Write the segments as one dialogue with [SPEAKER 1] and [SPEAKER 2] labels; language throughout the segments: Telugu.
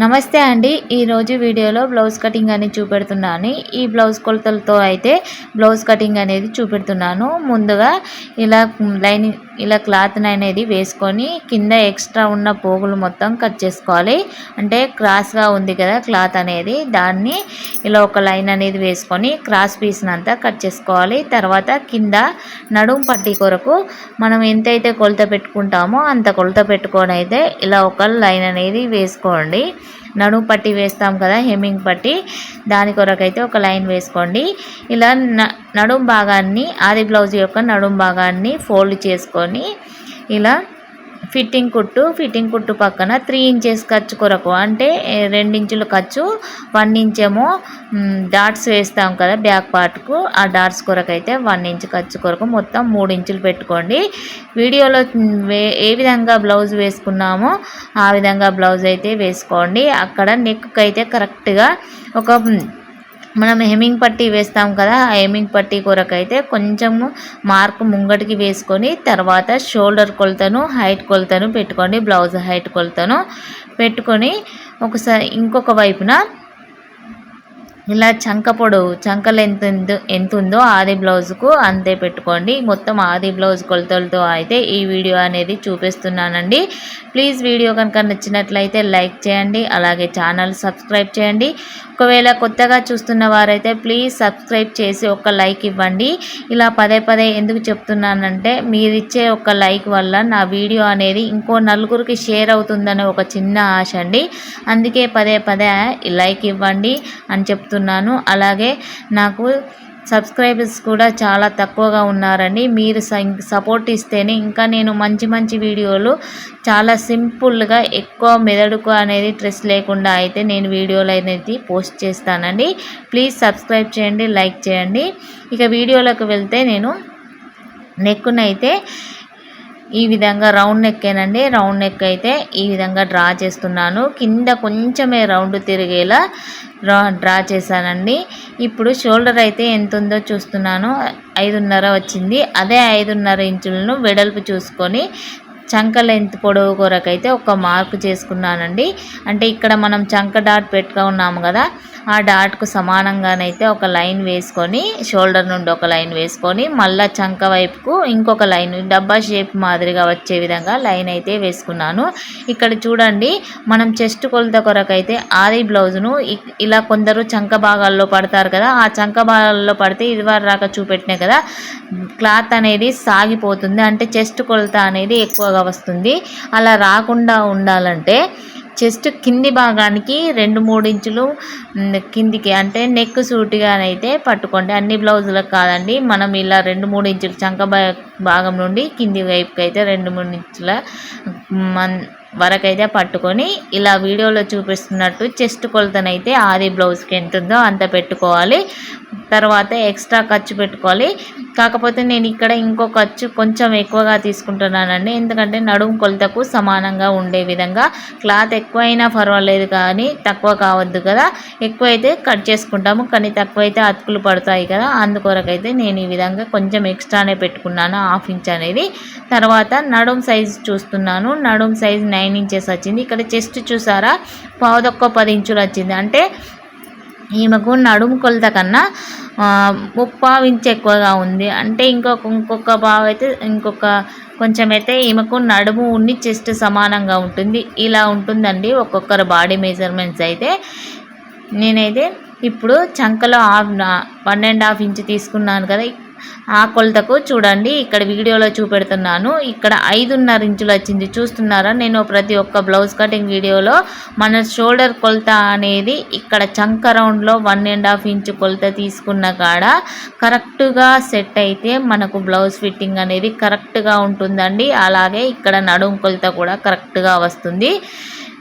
[SPEAKER 1] నమస్తే అండి. ఈరోజు వీడియోలో బ్లౌజ్ కటింగ్ అనేది చూపెడుతున్నాను. ఈ బ్లౌజ్ కొలతలతో అయితే బ్లౌజ్ కటింగ్ అనేది చూపెడుతున్నాను. ముందుగా ఇలా లైనింగ్ ఇలా క్లాత్ని అనేది వేసుకొని కింద ఎక్స్ట్రా ఉన్న పోగులు మొత్తం కట్ చేసుకోవాలి. అంటే క్రాస్గా ఉంది కదా క్లాత్ అనేది. దాన్ని ఇలా ఒక లైన్ అనేది వేసుకొని క్రాస్ పీస్నంతా కట్ చేసుకోవాలి. తర్వాత కింద నడుము పట్టి కొరకు మనం ఎంతైతే కొలత పెట్టుకుంటామో అంత కొలత పెట్టుకొని అయితే ఇలా ఒక లైన్ అనేది వేసుకోండి. నడుము పట్టి వేస్తాం కదా హెమ్మింగ్ పట్టి దాని కొరకైతే ఒక లైన్ వేసుకోండి. ఇలా నడుము భాగాన్ని ఆది బ్లౌజ్ యొక్క నడుము భాగాన్ని ఫోల్డ్ చేసుకొని ఇలా ఫిట్టింగ్ కుట్టు ఫిట్టింగ్ కుట్టు పక్కన త్రీ ఇంచెస్ ఖర్చు కొరకు అంటే రెండించులు ఖర్చు వన్ ఇంచేమో డాట్స్ వేస్తాం కదా బ్యాక్ పార్ట్కు ఆ డాట్స్ కొరకు అయితే వన్ ఇంచ్ ఖర్చు కొరకు మొత్తం మూడు ఇంచులు పెట్టుకోండి. వీడియోలో ఏ విధంగా బ్లౌజ్ వేసుకున్నామో ఆ విధంగా బ్లౌజ్ అయితే వేసుకోండి. అక్కడ నెక్ అయితే కరెక్ట్గా ఒక మనం హెమింగ్ పట్టీ వేస్తాం కదా ఆ హెమింగ్ పట్టీ కొరకైతే కొంచెము మార్క్ ముంగటికి వేసుకొని తర్వాత షోల్డర్ కొలతను హైట్ కొలతను పెట్టుకోండి బ్లౌజ్ హైట్ కొలతను పెట్టుకొని ఒకసారి ఇంకొక వైపున ఇలా చంక పొడవు చంకలు ఎంత ఎంత ఉందో ఆది బ్లౌజ్కు అంతే పెట్టుకోండి. మొత్తం ఆది బ్లౌజ్ కొలతలతో అయితే ఈ వీడియో అనేది చూపిస్తున్నానండి. ప్లీజ్ వీడియో కనుక నచ్చినట్లయితే లైక్ చేయండి అలాగే ఛానల్ సబ్స్క్రైబ్ చేయండి. ఒకవేళ కొత్తగా చూస్తున్న వారైతే ప్లీజ్ సబ్స్క్రైబ్ చేసి ఒక లైక్ ఇవ్వండి. ఇలా పదే పదే ఎందుకు చెప్తున్నానంటే మీరు ఇచ్చే ఒక లైక్ వల్ల నా వీడియో అనేది ఇంకో నలుగురికి షేర్ అవుతుందనే ఒక చిన్న ఆశ అండి. అందుకే పదే పదే లైక్ ఇవ్వండి అని చెప్తున్నాను. అలాగే నాకు సబ్స్క్రైబర్స్ కూడా చాలా తక్కువగా ఉన్నారండి. మీరు సపోర్ట్ ఇస్తేనే ఇంకా నేను మంచి మంచి వీడియోలు చాలా సింపుల్గా ఎక్కువ మెదడుకు అనేది స్ట్రెస్ లేకుండా అయితే నేను వీడియోలు అనేది పోస్ట్ చేస్తానండి. ప్లీజ్ సబ్స్క్రైబ్ చేయండి లైక్ చేయండి. ఇక వీడియోలకు వెళ్తే నేను నెక్కునైతే ఈ విధంగా రౌండ్ నెక్కేనండి. రౌండ్ నెక్ అయితే ఈ విధంగా డ్రా చేస్తున్నాను. కింద కొంచెమే రౌండ్ తిరిగేలా డ్రా డ్రా చేశానండి. ఇప్పుడు షోల్డర్ అయితే ఎంత ఉందో చూస్తున్నాను. ఐదున్నర వచ్చింది. అదే ఐదున్నర ఇంచులను వెడల్పు చూసుకొని చంక లెంత్ పొడవు కొరకైతే ఒక మార్క్ చేసుకున్నానండి. అంటే ఇక్కడ మనం చంక డాట్ పెట్టుకున్నాము కదా ఆ డాట్కు సమానంగానైతే ఒక లైన్ వేసుకొని షోల్డర్ నుండి ఒక లైన్ వేసుకొని మళ్ళీ చంక వైపుకు ఇంకొక లైన్ డబ్బా షేప్ మాదిరిగా వచ్చే విధంగా లైన్ అయితే వేసుకున్నాను. ఇక్కడ చూడండి మనం చెస్ట్ కొలత కొరకైతే ఆది బ్లౌజ్ను ఇలా కొందరు చంక భాగాల్లో పడతారు కదా ఆ చంక భాగాల్లో పడితే ఇది రాక చూపెట్టినా కదా క్లాత్ అనేది సాగిపోతుంది. అంటే చెస్ట్ కొలత అనేది ఎక్కువగా వస్తుంది. అలా రాకుండా ఉండాలంటే చెస్ట్ కింది భాగానికి రెండు మూడు ఇంచులు కిందికి అంటే నెక్ సూటిగానైతే పట్టుకోండి. అన్ని బ్లౌజులకు కాదండి. మనం ఇలా రెండు మూడు ఇంచులు చంక భాగం నుండి కింది వైపుకి అయితే రెండు మూడు ఇంచుల మన్ వరకైతే పట్టుకొని ఇలా వీడియోలో చూపిస్తున్నట్టు చెస్ట్ కొలతనైతే ఆది బ్లౌజ్కి ఎంత ఉందో అంత పెట్టుకోవాలి. తర్వాత ఎక్స్ట్రా ఖర్చు పెట్టుకోవాలి. కాకపోతే నేను ఇక్కడ ఇంకో ఖర్చు కొంచెం ఎక్కువగా తీసుకుంటున్నానండి. ఎందుకంటే నడుము కొలతకు సమానంగా ఉండే విధంగా క్లాత్ ఎక్కువైనా పర్వాలేదు కానీ తక్కువ కావద్దు కదా. ఎక్కువైతే కట్ చేసుకుంటాము. కానీ తక్కువైతే అతుకులు పడతాయి కదా. అందుకొరకైతే నేను ఈ విధంగా కొంచెం ఎక్స్ట్రానే పెట్టుకున్నాను. హాఫ్ ఇంచ్ అనేది. తర్వాత నడుం సైజ్ చూస్తున్నాను. నడుం సైజ్ నైన్ ఇంచెస్ వచ్చింది. ఇక్కడ చెస్ట్ చూసారా? పావుదొక్క పది ఇంచులు వచ్చింది. అంటే ఈమెకు నడుము కొలత కన్నా ముప్పావు ఇంచు ఎక్కువగా ఉంది. అంటే ఇంకొక ఇంకొక బావ అయితే ఇంకొక కొంచెం అయితే ఈమెకు నడుము ఉన్ని చెస్ట్ సమానంగా ఉంటుంది. ఇలా ఉంటుందండి ఒక్కొక్కరు బాడీ మెజర్మెంట్స్ అయితే. నేనైతే ఇప్పుడు చంకలో half one and half inch తీసుకున్నాను కదా. ఆ కొలతకు చూడండి ఇక్కడ వీడియోలో చూపెడుతున్నాను. ఇక్కడ ఐదున్నర ఇంచులు వచ్చింది. చూస్తున్నారా? నేను ప్రతి ఒక్క బ్లౌజ్ కటింగ్ వీడియోలో మన షోల్డర్ కొలత అనేది ఇక్కడ చంక రౌండ్లో వన్ అండ్ హాఫ్ ఇంచు కొలత తీసుకున్న కాడ కరెక్ట్గా సెట్ అయితే మనకు బ్లౌజ్ ఫిట్టింగ్ అనేది కరెక్ట్గా ఉంటుందండి. అలాగే ఇక్కడ నడుము కొలత కూడా కరెక్ట్గా వస్తుంది.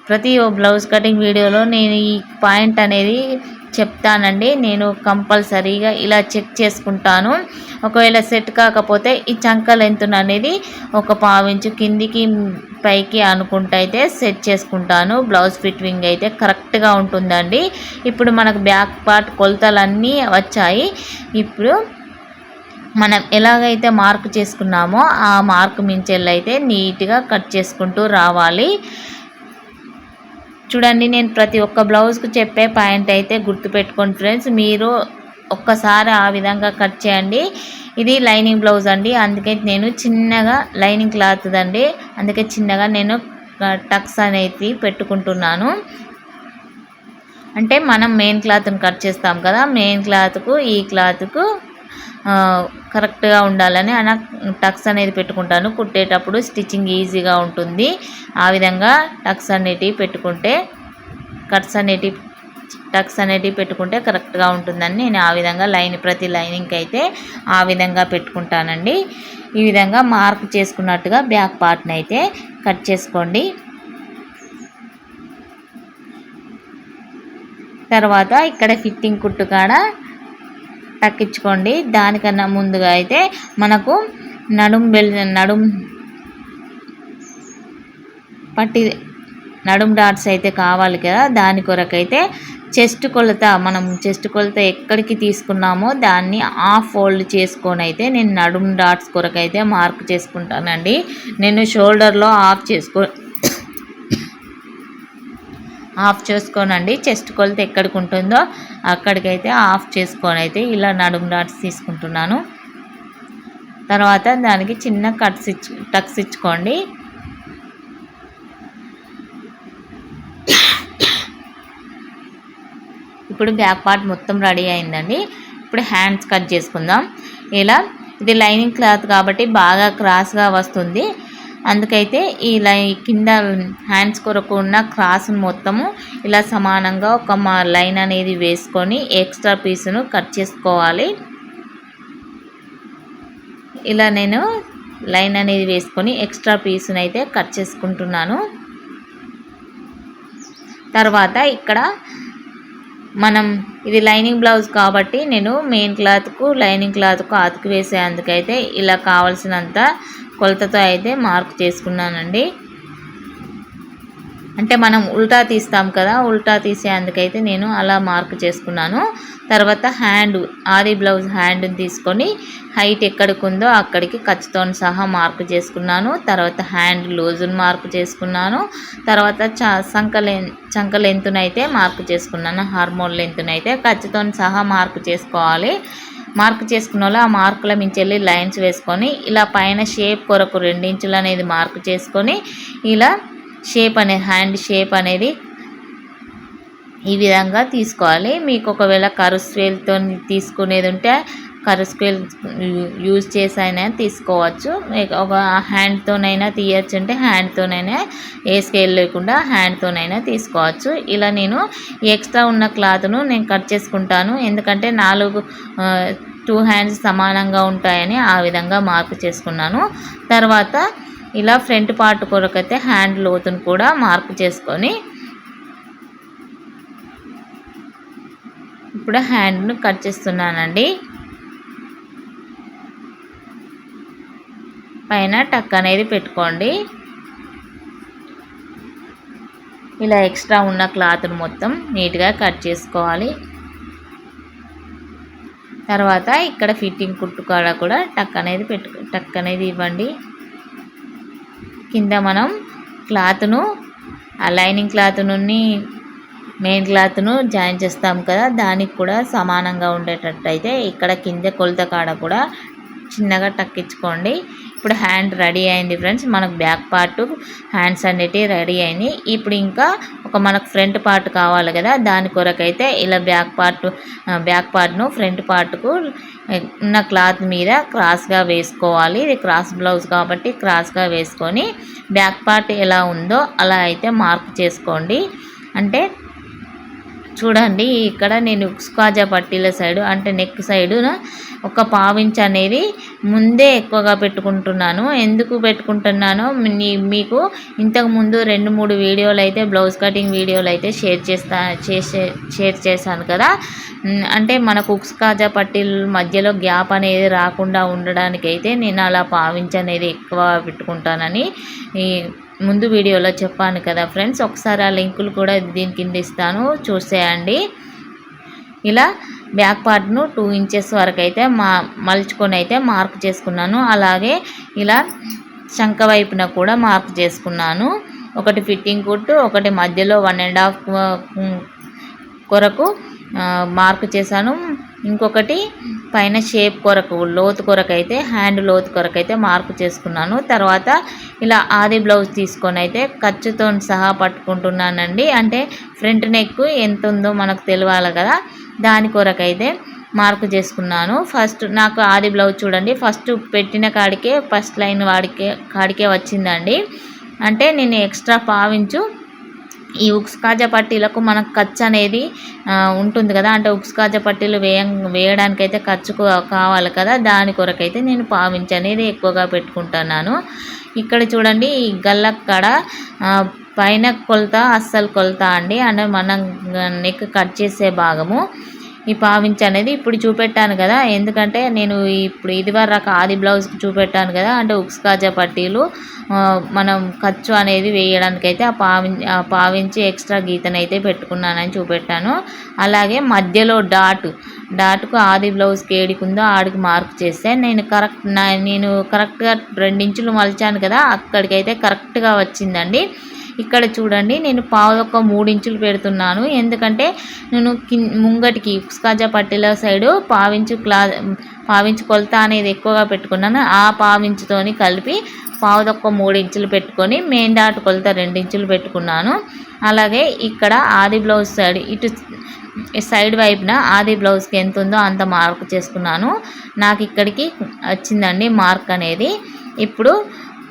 [SPEAKER 1] ప్రతి బ్లౌజ్ కటింగ్ వీడియోలో నేను ఈ పాయింట్ అనేది చెప్తానండి. నేను కంపల్సరీగా ఇలా చెక్ చేసుకుంటాను. ఒకవేళ సెట్ కాకపోతే ఈ చంక లెంత్ అనేది ఒక పావించు కిందికి పైకి అనుకుంటూ అయితే సెట్ చేసుకుంటాను. బ్లౌజ్ ఫిట్టింగ్ అయితే కరెక్ట్గా ఉంటుందండి. ఇప్పుడు మనకు బ్యాక్ పార్ట్ కొలతలన్నీ వచ్చాయి. ఇప్పుడు మనం ఎలాగైతే మార్క్ చేసుకున్నామో ఆ మార్క్ మించెల్లైతే నీట్గా కట్ చేసుకుంటూ రావాలి. చూడండి నేను ప్రతి ఒక్క బ్లౌజ్కు చెప్పే పాయింట్ అయితే గుర్తుపెట్టుకోండి ఫ్రెండ్స్. మీరు ఒక్కసారి ఆ విధంగా కట్ చేయండి. ఇది లైనింగ్ బ్లౌజ్ అండి. అందుకే నేను చిన్నగా లైనింగ్ క్లాత్ అండి అందుకే చిన్నగా నేను టక్స్ అనేది పెట్టుకుంటున్నాను. అంటే మనం మెయిన్ క్లాత్ని కట్ చేస్తాం కదా మెయిన్ క్లాత్కు ఈ క్లాత్కు కరెక్ట్గా ఉండాలని అలా టక్స్ అనేది పెట్టుకుంటాను. కుట్టేటప్పుడు స్టిచ్చింగ్ ఈజీగా ఉంటుంది. ఆ విధంగా టక్స్ అనేటివి పెట్టుకుంటే కట్స్ అనేటివి టక్స్ అనేటివి పెట్టుకుంటే కరెక్ట్గా ఉంటుందని నేను ఆ విధంగా లైన్ ప్రతి లైనింగ్కి అయితే ఆ విధంగా పెట్టుకుంటానండి. ఈ విధంగా మార్క్ చేసుకున్నట్టుగా బ్యాక్ పార్ట్ని అయితే కట్ చేసుకోండి. తర్వాత ఇక్కడ ఫిట్టింగ్ కుట్టు కాడ తక్కించుకోండి దానికన్నా ముందుగా అయితే మనకు నడుం బెల్ నడుం పట్టి నడుం డాట్స్ అయితే కావాలి కదా. దాని కొరకైతే చెస్ట్ కొలత మనం చెస్ట్ కొలత ఎక్కడికి తీసుకున్నామో దాన్ని ఆఫ్ ఫోల్డ్ చేసుకొని అయితే నేను నడుం డాట్స్ కొరకైతే మార్క్ చేసుకుంటానండి. నేను షోల్డర్లో ఆఫ్ చేసుకో ఆఫ్ చేసుకోనండి. చెస్ట్ కొలత ఎక్కడికి ఉంటుందో అక్కడికైతే ఆఫ్ చేసుకొని అయితే ఇలా నడుము డాట్స్ తీసుకుంటున్నాను. తర్వాత దానికి చిన్న కట్స్ ఇచ్చు టక్స్ ఇచ్చుకోండి. ఇప్పుడు బ్యాక్ పార్ట్ మొత్తం రెడీ అయిందండి. ఇప్పుడు హ్యాండ్స్ కట్ చేసుకుందాం. ఇలా ఇది లైనింగ్ క్లాత్ కాబట్టి బాగా క్రాస్గా వస్తుంది. అందుకైతే ఈ లై కింద హ్యాండ్స్ కొరకు ఉన్న క్రాస్ మొత్తము ఇలా సమానంగా ఒక మా లైన్ అనేది వేసుకొని ఎక్స్ట్రా పీస్ను కట్ చేసుకోవాలి. ఇలా నేను లైన్ అనేది వేసుకొని ఎక్స్ట్రా పీస్ను అయితే కట్ చేసుకుంటున్నాను. తర్వాత ఇక్కడ మనం ఇది లైనింగ్ బ్లౌజ్ కాబట్టి నేను మెయిన్ క్లాత్కు లైనింగ్ క్లాత్కు ఆతుకు వేసేందుకైతే ఇలా కావాల్సినంత కొలతతో అయితే మార్క్ చేసుకున్నానండి. అంటే మనం ఉల్టా తీస్తాం కదా ఉల్టా తీసేందుకైతే నేను అలా మార్క్ చేసుకున్నాను. తర్వాత హ్యాండ్ ఆది బ్లౌజ్ హ్యాండ్ని తీసుకొని హైట్ ఎక్కడికి ఉందో అక్కడికి ఖర్చుతో సహా మార్క్ చేసుకున్నాను. తర్వాత హ్యాండ్ లూజును మార్క్ చేసుకున్నాను. తర్వాత చ సంక లెన్ చంక లెంతునైతే మార్క్ చేసుకున్నాను. హార్మోన్ లెంతునైతే ఖర్చుతో సహా మార్క్ చేసుకోవాలి. మార్క్ చేసుకున్న వాళ్ళు ఆ మార్కుల మించెల్లి లైన్స్ వేసుకొని ఇలా పైన షేప్ కొరకు రెండించులు అనేది మార్క్ చేసుకొని ఇలా షేప్ అనే హ్యాండ్ షేప్ అనేది ఈ విధంగా తీసుకోవాలి. మీకు ఒకవేళ కరుస్వేల్తో తీసుకునేది ఉంటే కరుస్వేల్ యూజ్ చేసి అయినా తీసుకోవచ్చు ఒక హ్యాండ్తోనైనా తీయచ్చు అంటే హ్యాండ్తోనైనా ఏ స్కేల్ లేకుండా హ్యాండ్తోనైనా తీసుకోవచ్చు. ఇలా నేను ఎక్స్ట్రా ఉన్న క్లాత్ను నేను కట్ చేసుకుంటాను. ఎందుకంటే నాలుగు టూ హ్యాండ్స్ సమానంగా ఉంటాయని ఆ విధంగా మార్పు చేసుకున్నాను. తర్వాత ఇలా ఫ్రంట్ పార్ట్ కొరకైతే హ్యాండ్ లోతును కూడా మార్క్ చేసుకొని ఇప్పుడు హ్యాండ్ను కట్ చేస్తున్నానండి. పైన టక్ అనేది పెట్టుకోండి. ఇలా ఎక్స్ట్రా ఉన్న క్లాత్ను మొత్తం నీట్గా కట్ చేసుకోవాలి. తర్వాత ఇక్కడ ఫిట్టింగ్ కుట్టు కాడ కూడా టక్ అనేది పెట్టు టక్ అనేది ఇవ్వండి. కింద మనం క్లాత్ను ఆ లైనింగ్ క్లాత్ నుండి మెయిన్ క్లాత్ను జాయిన్ చేస్తాం కదా దానికి కూడా సమానంగా ఉండేటట్టు అయితే ఇక్కడ కింద కొలత కాడ కూడా చిన్నగా టక్కించుకోండి. ఇప్పుడు హ్యాండ్ రెడీ అయింది ఫ్రెండ్స్ మనకు బ్యాక్ పార్ట్ హ్యాండ్స్ అనేటివి రెడీ అయినాయి ఇప్పుడు ఇంకా ఒక మనకు ఫ్రంట్ పార్ట్ కావాలి కదా దాని కొరకైతే ఇలా బ్యాక్ పార్ట్ బ్యాక్ పార్ట్ను ఫ్రంట్ పార్ట్కు ఉన్న క్లాత్ మీద క్రాస్గా వేసుకోవాలి. ఇది క్రాస్ బ్లౌజ్ కాబట్టి క్రాస్గా వేసుకొని బ్యాక్ పార్ట్ ఎలా ఉందో అలా అయితే మార్క్ చేసుకోండి. అంటే చూడండి ఇక్కడ నేను ఉక్స్కాజా పట్టీల సైడు అంటే నెక్ సైడున ఒక పావించ్ అనేది ముందే ఎక్కువగా పెట్టుకుంటున్నాను. ఎందుకు పెట్టుకుంటున్నానో మీకు ఇంతకు ముందు రెండు మూడు వీడియోలు అయితే బ్లౌజ్ కటింగ్ వీడియోలు అయితే షేర్ చేస్తా చేసే షేర్ చేశాను కదా. అంటే మనకు ఉక్స్కాజా పట్టీల మధ్యలో గ్యాప్ అనేది రాకుండా ఉండడానికి అయితే నేను అలా పావించ్ అనేది ఎక్కువ పెట్టుకుంటానని ముందు వీడియోలో చెప్పాను కదా ఫ్రెండ్స్ ఒకసారి ఆ లింకులు కూడా దీని కింద ఇస్తాను. చూసేయండి. ఇలా బ్యాక్ పార్ట్ను టూ ఇంచెస్ వరకు అయితే మా మలుచుకొని అయితే మార్క్ చేసుకున్నాను. అలాగే ఇలా శంఖ వైపున కూడా మార్క్ చేసుకున్నాను. ఒకటి ఫిట్టింగ్ కుట్టు ఒకటి మధ్యలో వన్ అండ్ హాఫ్ కొరకు మార్క్ చేశాను. ఇంకొకటి పైన షేప్ కొరకు లోతు కొరకు అయితే హ్యాండ్ లోతు కొరకు అయితే చేసుకున్నాను. తర్వాత ఇలా ఆది బ్లౌజ్ తీసుకొని అయితే ఖర్చుతో సహా పట్టుకుంటున్నానండి. అంటే ఫ్రంట్ నెక్ ఎంత ఉందో మనకు తెలియాలి కదా దాని కొరకు అయితే చేసుకున్నాను. ఫస్ట్ నాకు ఆది బ్లౌజ్ చూడండి ఫస్ట్ పెట్టిన కాడికే ఫస్ట్ లైన్ వాడికే కాడికే వచ్చిందండి. అంటే నేను ఎక్స్ట్రా పావించు ఈ ఉక్స్కాజ పట్టీలకు మనకు ఖర్చు అనేది ఉంటుంది కదా. అంటే ఉక్స్కాజ పట్టీలు వేయ వేయడానికైతే ఖర్చు కావాలి కదా. దాని కొరకైతే నేను పావించి అనేది ఎక్కువగా పెట్టుకుంటున్నాను. ఇక్కడ చూడండి ఈ గల్లక్కడ పైన కొలత అస్సలు కొలత అండి. అంటే మనం నెక్ కట్ చేసే భాగము. ఈ పావించి అనేది ఇప్పుడు చూపెట్టాను కదా. ఎందుకంటే నేను ఇప్పుడు ఇది వరకు ఆది బ్లౌజ్ చూపెట్టాను కదా. అంటే ఉక్స్ కాజా పట్టీలు మనం ఖర్చు అనేది వేయడానికి అయితే ఆ పావి ఆ పావించి ఎక్స్ట్రా గీతనైతే పెట్టుకున్నానని చూపెట్టాను. అలాగే మధ్యలో డాట్ డాట్కు ఆది బ్లౌజ్కి ఏడికుందో ఆడికి మార్క్ చేస్తే నేను కరెక్ట్ నా నేను కరెక్ట్గా రెండించులు మలిచాను కదా. అక్కడికైతే కరెక్ట్గా వచ్చిందండి. ఇక్కడ చూడండి నేను పావు ఒక మూడు ఇంచులు పెడుతున్నాను. ఎందుకంటే నేను ముంగటికి ఉస్కాజా పట్టీల సైడు పావించు క్లా పావించు కొలత అనేది ఎక్కువగా పెట్టుకున్నాను. ఆ పావించుతోని కలిపి పావుదొక్క మూడు ఇంచులు పెట్టుకొని మెయిన్ డాట్ కొలత రెండు ఇంచులు పెట్టుకున్నాను. అలాగే ఇక్కడ ఆది బ్లౌజ్ సైడ్ ఇటు సైడ్ వైపున ఆది బ్లౌజ్కి ఎంత ఉందో అంత మార్క్ చేసుకున్నాను. నాకు ఇక్కడికి వచ్చిందండి మార్క్ అనేది. ఇప్పుడు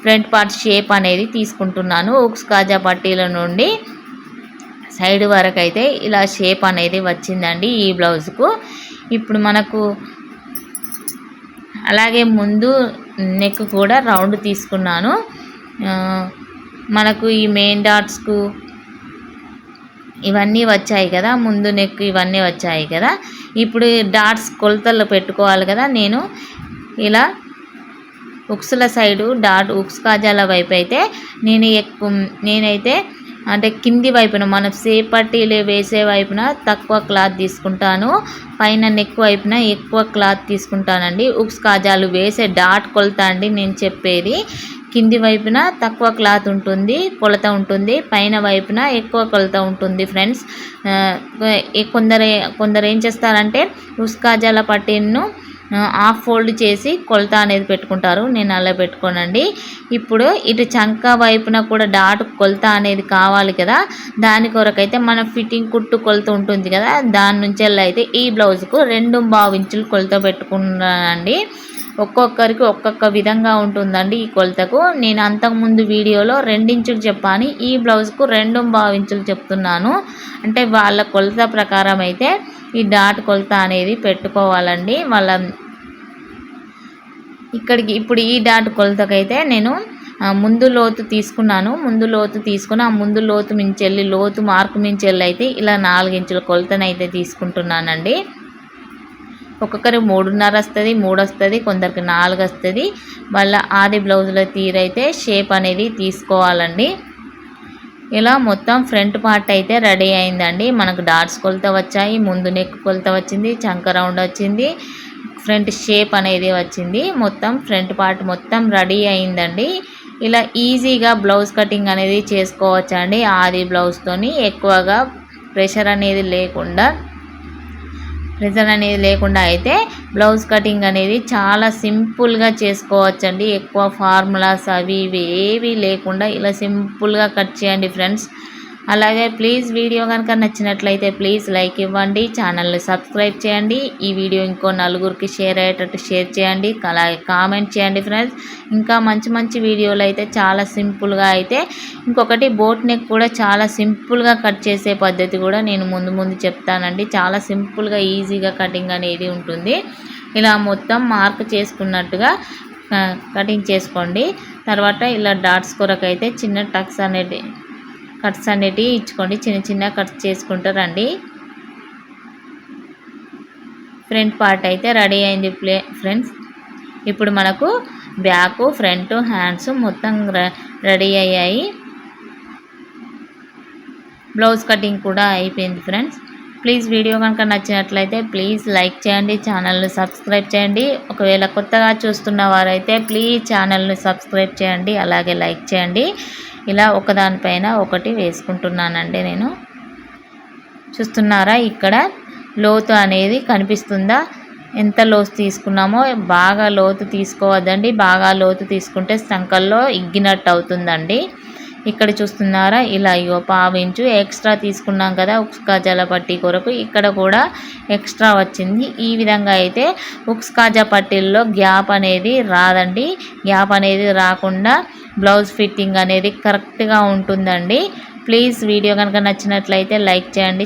[SPEAKER 1] ఫ్రంట్ పార్ట్ షేప్ అనేది తీసుకుంటున్నాను. ఉక్స్ కాజా పట్టీల నుండి సైడ్ వరకు అయితే ఇలా షేప్ అనేది వచ్చిందండి ఈ బ్లౌజ్కు. ఇప్పుడు మనకు అలాగే ముందు నెక్ కూడా రౌండ్ తీసుకున్నాను. మనకు ఈ మెయిన్ డాట్స్కు ఇవన్నీ వచ్చాయి కదా ముందు నెక్ ఇవన్నీ వచ్చాయి కదా. ఇప్పుడు డాట్స్ కొలతలు పెట్టుకోవాలి కదా నేను ఇలా ఉక్స్ల సైడు డాట్ ఉక్స్ కాజాల వైపు అయితే నేను ఎక్కువ నేనైతే అంటే కింది వైపున మనం సేపట్టీలు వేసే వైపున తక్కువ క్లాత్ తీసుకుంటాను. పైన నెక్ వైపున ఎక్కువ క్లాత్ తీసుకుంటానండి. ఉక్స్ కాజాలు వేసే డాట్ కొలత అండి నేను చెప్పేది. కింది వైపున తక్కువ క్లాత్ ఉంటుంది కొలత ఉంటుంది. పైన వైపున ఎక్కువ కొలత ఉంటుంది ఫ్రెండ్స్. కొందరు కొందరు ఏం చేస్తారంటే ఉస్కాజాల పట్టీను హాఫ్ ఫోల్డ్ చేసి కొలత అనేది పెట్టుకుంటారు. నేను అలా పెట్టుకోనండి. ఇప్పుడు ఇటు చంక వైపున కూడా డాట్ కొలత అనేది కావాలి కదా. దాని కొరకైతే మన ఫిట్టింగ్ కుట్టు కొలత ఉంటుంది కదా. దాని నుంచి అయితే ఈ బ్లౌజ్కు రెండు బావు ఇంచులు కొలత పెట్టుకున్నానండి. ఒక్కొక్కరికి ఒక్కొక్క విధంగా ఉంటుందండి ఈ కొలతకు. నేను అంతకుముందు వీడియోలో రెండించులు చెప్పాను. ఈ బ్లౌజ్కు రెండు బావించులు చెప్తున్నాను. అంటే వాళ్ళ కొలత ప్రకారం అయితే ఈ డాట్ కొలత అనేది పెట్టుకోవాలండి. వాళ్ళ ఇక్కడికి ఇప్పుడు ఈ డాట్ కొలతకైతే నేను ముందు లోతు తీసుకున్నాను. ముందు లోతు తీసుకుని ఆ ముందు లోతు మించెల్లి లోతు మార్కు మించెల్లి అయితే ఇలా నాలుగించుల కొలతనైతే తీసుకుంటున్నానండి. ఒక్కొక్కరి మూడున్నర వస్తుంది మూడు వస్తుంది కొందరికి నాలుగు వస్తుంది వాళ్ళ ఆది బ్లౌజుల తీరైతే షేప్ అనేది తీసుకోవాలండి. ఇలా మొత్తం ఫ్రంట్ పార్ట్ అయితే రెడీ అయిందండి. మనకు డాట్స్ కొలత వచ్చాయి ముందు నెక్ కొలత వచ్చింది చంక రౌండ్ వచ్చింది ఫ్రంట్ షేప్ అనేది వచ్చింది. మొత్తం ఫ్రంట్ పార్ట్ మొత్తం రెడీ అయిందండి. ఇలా ఈజీగా బ్లౌజ్ కటింగ్ అనేది చేసుకోవచ్చండి ఆది బ్లౌజ్తోని. ఎక్కువగా ప్రెషర్ అనేది లేకుండా ప్రెజర్ అనేది లేకుండా అయితే బ్లౌజ్ కటింగ్ అనేది చాలా సింపుల్గా చేసుకోవచ్చండి. ఎక్కువ ఫార్ములాస్ అవి ఇవి ఏవి లేకుండా ఇలా సింపుల్గా కట్ చేయండి ఫ్రెండ్స్. అలాగే ప్లీజ్ వీడియో కనుక నచ్చినట్లయితే ప్లీజ్ లైక్ ఇవ్వండి. ఛానల్ని సబ్స్క్రైబ్ చేయండి. ఈ వీడియో ఇంకో నలుగురికి షేర్ అయ్యేటట్టు షేర్ చేయండి. అలాగే కామెంట్ చేయండి ఫ్రెండ్స్ ఇంకా మంచి మంచి వీడియోలు అయితే చాలా సింపుల్గా అయితే ఇంకొకటి బోట్ నెక్ కూడా చాలా సింపుల్గా కట్ చేసే పద్ధతి కూడా నేను ముందు ముందు చెప్తానండి. చాలా సింపుల్గా ఈజీగా కటింగ్ అనేది ఉంటుంది. ఇలా మొత్తం మార్క్ చేసుకున్నట్టుగా కటింగ్ చేసుకోండి. తర్వాత ఇలా డాట్స్ కొరకు అయితే చిన్న టక్స్ అనేది కట్స్ అనేటివి ఇచ్చుకోండి. చిన్న చిన్న కట్స్ చేసుకుంటారండి. ఫ్రంట్ పార్ట్ అయితే రెడీ అయింది ప్లే ఫ్రెండ్స్. ఇప్పుడు మనకు బ్యాక్ ఫ్రంట్ హ్యాండ్స్ మొత్తం రెడీ అయ్యాయి. బ్లౌజ్ కటింగ్ కూడా అయిపోయింది ఫ్రెండ్స్. ప్లీజ్ వీడియో కనుక నచ్చినట్లయితే ప్లీజ్ లైక్ చేయండి ఛానల్ని సబ్స్క్రైబ్ చేయండి. ఒకవేళ కొత్తగా చూస్తున్న వారైతే ప్లీజ్ ఛానల్ని సబ్స్క్రైబ్ చేయండి అలాగే లైక్ చేయండి. ఇలా ఒకదానిపైన ఒకటి వేసుకుంటున్నానండి నేను. చూస్తున్నారా? ఇక్కడ లోతు అనేది కనిపిస్తుందా? ఎంత లోతు తీసుకున్నామో? బాగా లోతు తీసుకోవద్దండి. బాగా లోతు తీసుకుంటే సంకల్లో ఇగ్గినట్టు అవుతుందండి. ఇక్కడ చూస్తున్నారా? ఇలా ఇగో పావించు ఎక్స్ట్రా తీసుకున్నాం కదా ఉక్స్ పట్టీ కొరకు. ఇక్కడ కూడా ఎక్స్ట్రా వచ్చింది. ఈ విధంగా అయితే ఉక్స్ కాజా పట్టీల్లో గ్యాప్ అనేది రాదండి. గ్యాప్ అనేది రాకుండా బ్లౌజ్ ఫిట్టింగ్ అనేది కరెక్ట్గా ఉంటుందండి. ప్లీజ్ వీడియో కనుక నచ్చినట్లయితే లైక్ చేయండి.